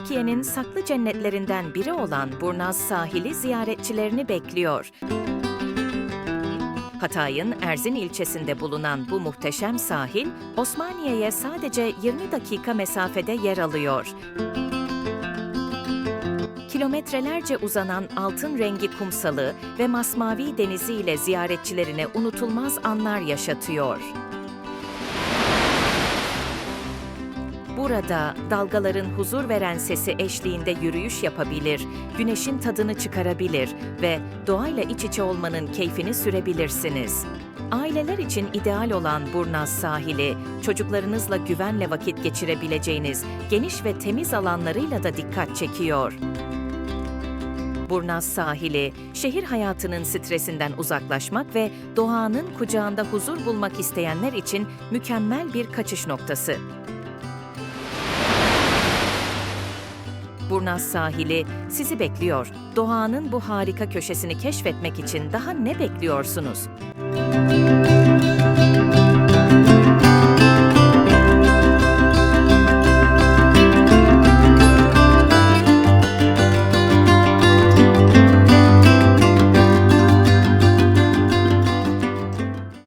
Türkiye'nin saklı cennetlerinden biri olan Burnaz sahili ziyaretçilerini bekliyor. Hatay'ın Erzin ilçesinde bulunan bu muhteşem sahil, Osmaniye'ye sadece 20 dakika mesafede yer alıyor. Kilometrelerce uzanan altın rengi kumsalı ve masmavi denizi ile ziyaretçilerine unutulmaz anlar yaşatıyor. Burada dalgaların huzur veren sesi eşliğinde yürüyüş yapabilir, güneşin tadını çıkarabilir ve doğayla iç içe olmanın keyfini sürebilirsiniz. Aileler için ideal olan Burnaz sahili, çocuklarınızla güvenle vakit geçirebileceğiniz geniş ve temiz alanlarıyla da dikkat çekiyor. Burnaz sahili, şehir hayatının stresinden uzaklaşmak ve doğanın kucağında huzur bulmak isteyenler için mükemmel bir kaçış noktası. Burnaz sahili sizi bekliyor. Doğanın bu harika köşesini keşfetmek için daha ne bekliyorsunuz?